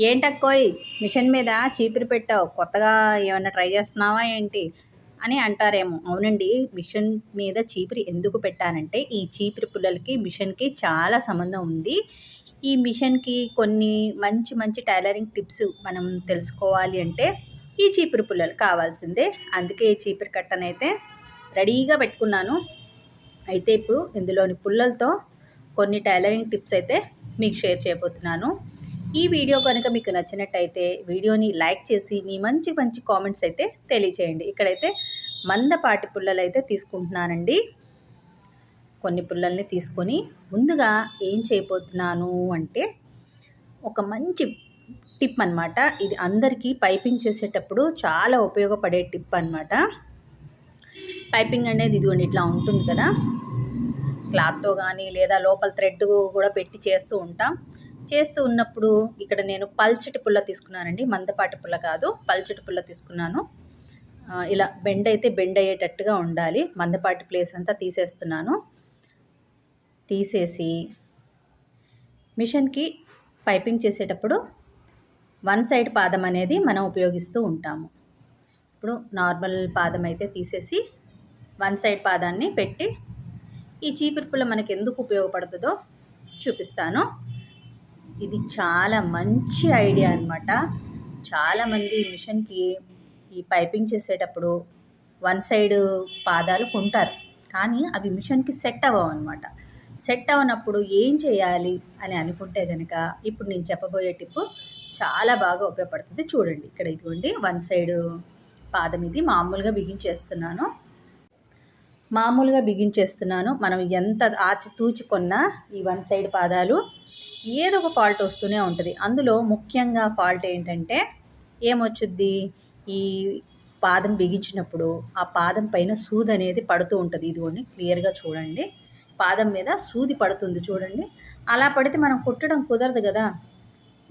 ఏంటక్కోయ్ machine మీద చీపురు పెట్టావు. కొత్తగా ఏమైనా ట్రై చేస్తున్నావా ఏంటి? అని అంటారేమో. అవునండి మిషన్ మీద చీపురు ఎందుకు పెట్టానంటే ఈ చీపురు పుల్లలకి మిషన్కి చాలా సంబంధం ఉంది. ఈ మిషన్కి కొన్ని మంచి మంచి టైలరింగ్ టిప్స్ మనం తెలుసుకోవాలి అంటే ఈ చీపురు పుల్లలు కావాల్సిందే. అందుకే ఈ చీపిరి కట్టనైతే రెడీగా పెట్టుకున్నాను. అయితే ఇప్పుడు ఇందులోని పుల్లలతో కొన్ని టైలరింగ్ టిప్స్ అయితే మీకు షేర్ చేయబోతున్నాను. ఈ వీడియో కనుక మీకు నచ్చినట్టయితే వీడియోని లైక్ చేసి మీ మంచి మంచి కామెంట్స్ అయితే తెలియచేయండి. ఇక్కడైతే మందపాటి పుల్లలు అయితే తీసుకుంటున్నానండి. కొన్ని పుల్లల్ని తీసుకొని ముందుగా ఏం చేయబోతున్నాను అంటే ఒక మంచి టిప్ అనమాట ఇది అందరికీ పైపింగ్ చేసేటప్పుడు చాలా ఉపయోగపడే టిప్ అనమాట పైపింగ్ అనేది ఇదిగోండి ఇట్లా ఉంటుంది కదా. క్లాత్తో కానీ లేదా లోపల థ్రెడ్ కూడా పెట్టి చేస్తూ ఉంటాం. చేస్తూ ఉన్నప్పుడు ఇక్కడ నేను పల్చటి పుల్ల తీసుకున్నానండి. మందపాటి పుల్ల కాదు పల్చటి పుల్ల తీసుకున్నాను. ఇలా బెండ్ అయితే బెండ్ అయ్యేటట్టుగా ఉండాలి. మందపాటి ప్లేస్ అంతా తీసేస్తున్నాను. తీసేసి మిషన్కి పైపింగ్ చేసేటప్పుడు వన్ సైడ్ పాదం అనేది మనం ఉపయోగిస్తూ ఉంటాము. ఇప్పుడు నార్మల్ పాదం అయితే తీసేసి వన్ సైడ్ పాదాన్ని పెట్టి ఈ చీపురు పుల్ల మనకి ఎందుకు ఉపయోగపడుతుందో చూపిస్తాను. ఇది చాలా మంచి ఐడియా అనమాట చాలామంది మిషన్కి ఈ పైపింగ్ చేసేటప్పుడు వన్ సైడ్ పాదాలు కొంటారు. కానీ అవి మిషన్కి సెట్ అవ్వవు అనమాట సెట్ అవ్వనప్పుడు ఏం చేయాలి అని అనుకుంటే కనుక ఇప్పుడు నేను చెప్పబోయే టిప్ చాలా బాగా ఉపయోగపడుతుంది. చూడండి ఇక్కడ ఇదిగోండి వన్ సైడ్ పాదం ఇది మామూలుగా బిగించేస్తున్నాను. మామూలుగా బిగించేస్తున్నాను మనం ఎంత ఆచి తూచుకున్నా ఈ వన్ సైడ్ పాదాలు ఏదో ఒక ఫాల్ట్ వస్తూనే ఉంటుంది. అందులో ముఖ్యంగా ఫాల్ట్ ఏంటంటే ఏమొచ్చుద్ది? ఈ పాదం బిగించినప్పుడు ఆ పాదం పైన సూది అనేది పడుతూ ఉంటుంది. ఇదిగోండి క్లియర్గా చూడండి. పాదం మీద సూది పడుతుంది చూడండి. అలా పడితే మనం కుట్టడం కుదరదు కదా.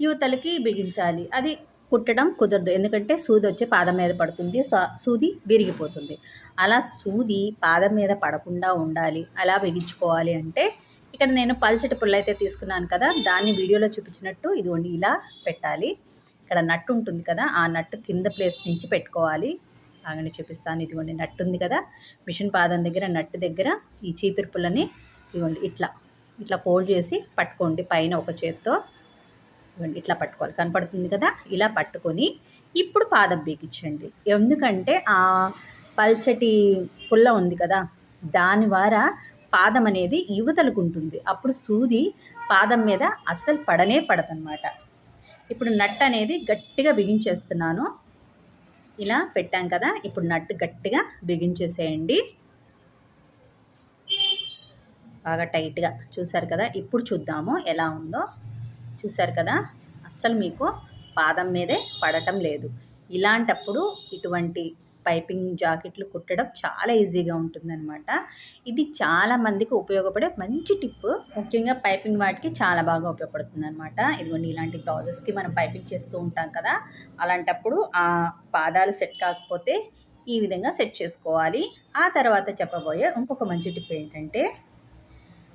యువతలకి బిగించాలి. అది కుట్టడం కుదరదు. ఎందుకంటే సూది వచ్చి పాదం మీద పడుతుంది. సూది విరిగిపోతుంది. అలా సూది పాదం మీద పడకుండా ఉండాలి. అలా బిగించుకోవాలి అంటే ఇక్కడ నేను పల్చటి పుల్ల అయితే తీసుకున్నాను కదా దాన్ని వీడియోలో చూపించినట్టు ఇదిగోండి ఇలా పెట్టాలి. ఇక్కడ నట్టు ఉంటుంది కదా ఆ నట్టు కింద ప్లేస్ నుంచి పెట్టుకోవాలి. ఆగండి చూపిస్తాను. ఇదిగోండి నట్టు ఉంది కదా మిషన్ పాదం దగ్గర నట్టు దగ్గర ఈ చీపిరి పుల్లని ఇదిగోండి ఇట్లా ఇట్లా ఫోల్డ్ చేసి పట్టుకోండి పైన ఒక చేత్తో. ఇవ్వండి ఇట్లా పట్టుకోవాలి. కనపడుతుంది కదా? ఇలా పట్టుకొని ఇప్పుడు పాదం బీకించండి ఎందుకంటే ఆ పల్చటి పుల్ల ఉంది కదా? దాని ద్వారా పాదం అనేది యువతలుకుంటుంది అప్పుడు సూది పాదం మీద అస్సలు పడనే పడదనమాట ఇప్పుడు నట్ అనేది గట్టిగా బిగించేస్తున్నాను. ఇలా పెట్టాం కదా? ఇప్పుడు నట్టు గట్టిగా బిగించేసేయండి. బాగా టైట్గా. చూసారు కదా? ఇప్పుడు చూద్దాము ఎలా ఉందో. చూసారు కదా అస్సలు మీకు పాదం మీదే పడటం లేదు. ఇలాంటప్పుడు ఇటువంటి పైపింగ్ జాకెట్లు కుట్టడం చాలా ఈజీగా ఉంటుందన్నమాట. ఇది చాలా మందికి ఉపయోగపడే మంచి టిప్. ముఖ్యంగా పైపింగ్ వాటికి చాలా బాగా ఉపయోగపడుతుంది అనమాట ఇదిగోండి ఇలాంటి బ్లౌజెస్కి మనం పైపింగ్ చేస్తూ ఉంటాం కదా అలాంటప్పుడు ఆ పాదాలు సెట్ కాకపోతే ఈ విధంగా సెట్ చేసుకోవాలి. ఆ తర్వాత చెప్పబోయే ఇంకొక మంచి టిప్ ఏంటంటే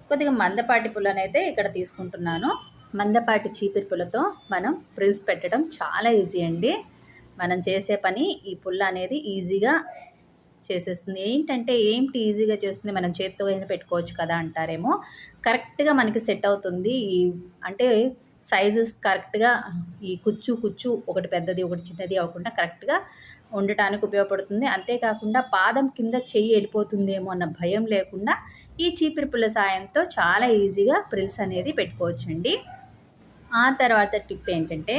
కొద్దిగా మందపాటి పుల్లనైతే ఇక్కడ తీసుకుంటున్నాను. మందపాటి చీపిరి పుల్లతో మనం ప్రిల్స్ పెట్టడం చాలా ఈజీ అండి. మనం చేసే పని ఈ పుల్ల అనేది ఈజీగా చేసేస్తుంది. ఏంటంటే ఏంటి ఈజీగా చేస్తుంది? మనం చేత్తో అయినా పెట్టుకోవచ్చు కదా అంటారేమో. కరెక్ట్గా మనకి సెట్ అవుతుంది. ఈ అంటే సైజెస్ కరెక్ట్గా ఈ కుచ్చు కుచ్చు ఒకటి పెద్దది ఒకటి చిన్నది అవ్వకుండా కరెక్ట్గా ఉండటానికి ఉపయోగపడుతుంది. అంతేకాకుండా పాదం కింద చెయ్యి వెళ్ళిపోతుందేమో అన్న భయం లేకుండా ఈ చీపిరి పుల్ల సాయంతో చాలా ఈజీగా ప్రిల్స్ అనేది పెట్టుకోవచ్చండి. ఆ తర్వాత టిప్ ఏంటంటే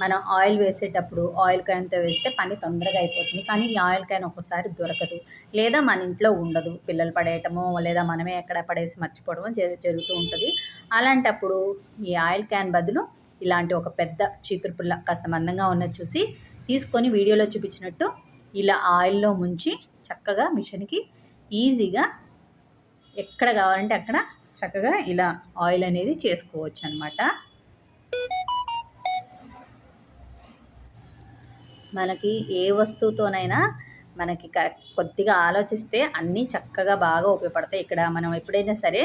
మనం ఆయిల్ వేసేటప్పుడు ఆయిల్ క్యాన్తో వేస్తే పని తొందరగా అయిపోతుంది. కానీ ఈ ఆయిల్ క్యాన్ ఒక్కోసారి దొరకదు. లేదా మన ఇంట్లో ఉండదు. పిల్లలు పడేయటమో లేదా మనమే ఎక్కడ పడేసి మర్చిపోవడమో జరుగుతూ ఉంటుంది. అలాంటప్పుడు ఈ ఆయిల్ క్యాన్ బదులు ఇలాంటి ఒక పెద్ద చీపురు పుల్ల కాస్త మందంగా ఉన్నది చూసి తీసుకొని వీడియోలో చూపించినట్టు ఇలా ఆయిల్లో ముంచి చక్కగా మిషన్కి ఈజీగా ఎక్కడ కావాలంటే అక్కడ చక్కగా ఇలా ఆయిల్ అనేది చేసుకోవచ్చు అనమాట మనకి ఏ వస్తువుతోనైనా మనకి కొద్దిగా ఆలోచిస్తే అన్నీ చక్కగా బాగా ఉపయోగపడతాయి. ఇక్కడ మనం ఎప్పుడైనా సరే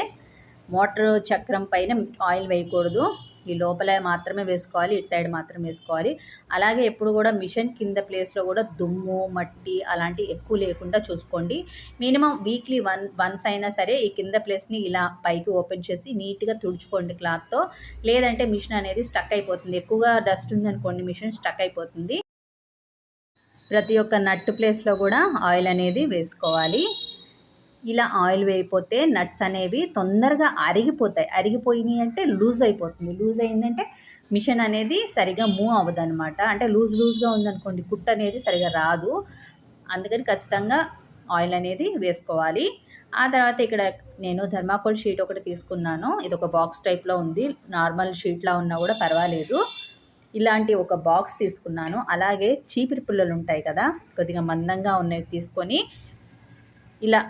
మోటార్ చక్రం పైన ఆయిల్ వేయకూడదు. ఈ లోపల మాత్రమే వేసుకోవాలి ఇటు సైడ్ మాత్రమే వేసుకోవాలి. అలాగే ఎప్పుడు కూడా మిషన్ కింద ప్లేస్లో కూడా దుమ్ము మట్టి అలాంటి ఎక్కువ లేకుండా చూసుకోండి. మినిమం వీక్లీ వన్ వన్స్ అయినా సరే ఈ కింద ప్లేస్ని ఇలా పైకి ఓపెన్ చేసి నీట్గా తుడుచుకోండి క్లాత్తో. లేదంటే మిషన్ అనేది స్టక్ అయిపోతుంది. ఎక్కువగా డస్ట్ ఉందనుకోండి మిషన్ స్టక్ అయిపోతుంది. ప్రతి ఒక్క నట్టు ప్లేస్లో కూడా ఆయిల్ అనేది వేసుకోవాలి. ఇలా ఆయిల్ వేయిపోతే నట్స్ అనేవి తొందరగా అరిగిపోతాయి. అరిగిపోయినాయి అంటే లూజ్ అయిపోతుంది. లూజ్ అయిందంటే మిషన్ అనేది సరిగా మూవ్ అవ్వదు అనమాట అంటే లూజ్ లూజ్గా ఉందనుకోండి కుట్ అనేది సరిగా రాదు. అందుకని ఖచ్చితంగా ఆయిల్ అనేది వేసుకోవాలి. ఆ తర్వాత ఇక్కడ నేను థర్మాకోల్ షీట్ ఒకటి తీసుకున్నాను. ఇది ఒక బాక్స్ టైప్లో ఉంది. నార్మల్ షీట్లా ఉన్నా కూడా పర్వాలేదు. ఇలాంటి ఒక బాక్స్ తీసుకున్నాను. అలాగే చీపిరి పుల్లలు ఉంటాయి కదా కొద్దిగా మందంగా ఉన్నవి తీసుకొని ఇలా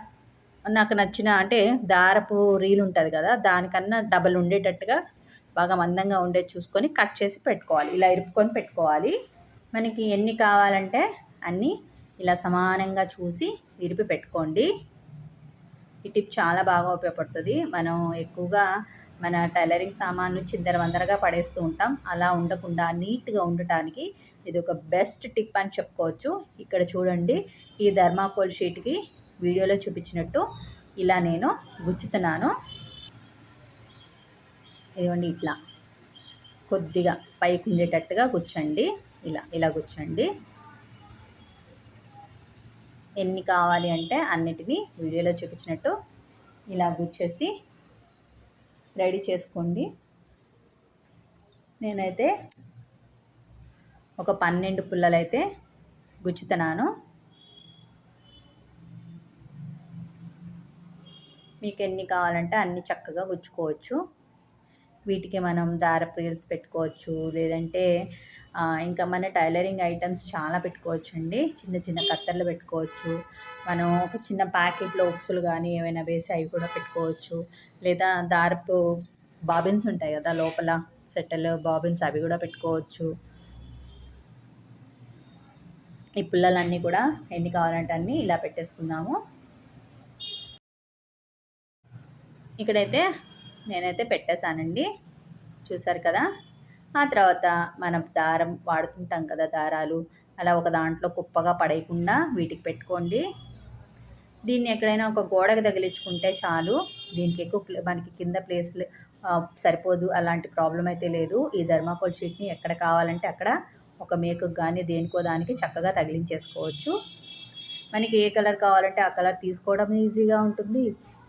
నాకు నచ్చిన అంటే దారపు రీల్ ఉంటుంది కదా దానికన్నా డబల్ ఉండేటట్టుగా బాగా మందంగా ఉండేది చూసుకొని కట్ చేసి పెట్టుకోవాలి. ఇలా ఇరుపుకొని పెట్టుకోవాలి. మనకి ఎన్ని కావాలంటే అన్నీ ఇలా సమానంగా చూసి ఇరిపి పెట్టుకోండి. ఈ టిప్ చాలా బాగా ఉపయోగపడుతుంది. మనం ఎక్కువగా మన టైలరింగ్ సామాన్లు చిందర వందరగా పడేస్తూ ఉంటాం. అలా ఉండకుండా నీట్గా ఉండటానికి ఇది ఒక బెస్ట్ టిప్ అని చెప్పుకోవచ్చు. ఇక్కడ చూడండి ఈ ధర్మాకోల్ షీట్కి వీడియోలో చూపించినట్టు ఇలా నేను గుచ్చుతున్నాను. ఇదిగోండి ఇట్లా. కొద్దిగా పైకి ఉండేటట్టుగా గుచ్చండి. ఇలా ఇలా గుచ్చండి. ఎన్ని కావాలి అంటే అన్నిటినీ వీడియోలో చూపించినట్టు ఇలా గుచ్చేసి రెడీ చేసుకోండి. నేనైతే ఒక పన్నెండు పుల్లలైతే గుచ్చుతున్నాను. మీకు ఎన్ని కావాలంటే అన్ని చక్కగా గుచ్చుకోవచ్చు. వీటికి మనం దార రీల్స్ పెట్టుకోవచ్చు లేదంటే ఇంకా మన టైలరింగ్ ఐటమ్స్ చాలా పెట్టుకోవచ్చండి. చిన్న చిన్న కత్తర్లు పెట్టుకోవచ్చు. మనం ఒక చిన్న ప్యాకెట్లో ఉప్సులు కానీ ఏమైనా వేసి అవి కూడా పెట్టుకోవచ్చు. లేదా దారపు బాబిన్స్ ఉంటాయి కదా లోపల సెట్టలు బాబిన్స్ అవి కూడా పెట్టుకోవచ్చు. ఈ పుల్లలన్నీ కూడా ఎన్ని కావాలంటే అన్నీ ఇలా పెట్టేసుకుందాము. ఇక్కడైతే నేనైతే పెట్టేశానండి. చూసారు కదా? ఆ తర్వాత మనం దారం వాడుతుంటాం కదా దారాలు అలా ఒక దాంట్లో కుప్పగా పడేయకుండా వీటికి పెట్టుకోండి. దీన్ని ఎక్కడైనా ఒక గోడకు తగిలించుకుంటే చాలు. దీనికి ఎక్కువ మనకి కింద ప్లేస్ సరిపోదు అలాంటి ప్రాబ్లం అయితే లేదు. ఈ ధర్మాకోల్ షీట్ని ఎక్కడ కావాలంటే అక్కడ ఒక మేకుకు కానీ దేనికో దానికి చక్కగా తగిలించేసుకోవచ్చు. మనకి ఏ కలర్ కావాలంటే ఆ కలర్ తీసుకోవడం ఈజీగా ఉంటుంది.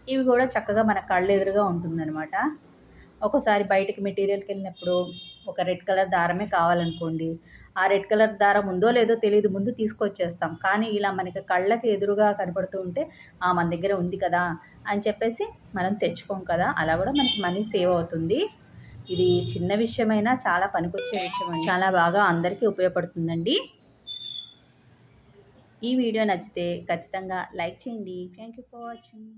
ఇవి కూడా చక్కగా మన కళ్ళు ఎదురుగా ఉంటుందన్నమాట. ఒక్కోసారి బయటకి మెటీరియల్కి వెళ్ళినప్పుడు ఒక రెడ్ కలర్ దారమే కావాలనుకోండి. ఆ రెడ్ కలర్ దారం ఉందో లేదో తెలియదు ముందు తీసుకొచ్చేస్తాం. కానీ ఇలా మనకి కళ్ళకి ఎదురుగా కనపడుతూ ఉంటే ఆ మన దగ్గర ఉంది కదా అని చెప్పేసి మనం తెచ్చుకోం కదా. అలా కూడా మనకి మనీ సేవ్ అవుతుంది. ఇది చిన్న విషయమైనా చాలా పనికొచ్చే విషయం చాలా బాగా అందరికీ ఉపయోగపడుతుందండి. ఈ వీడియో నచ్చితే ఖచ్చితంగా లైక్ చేయండి. Thank you for watching.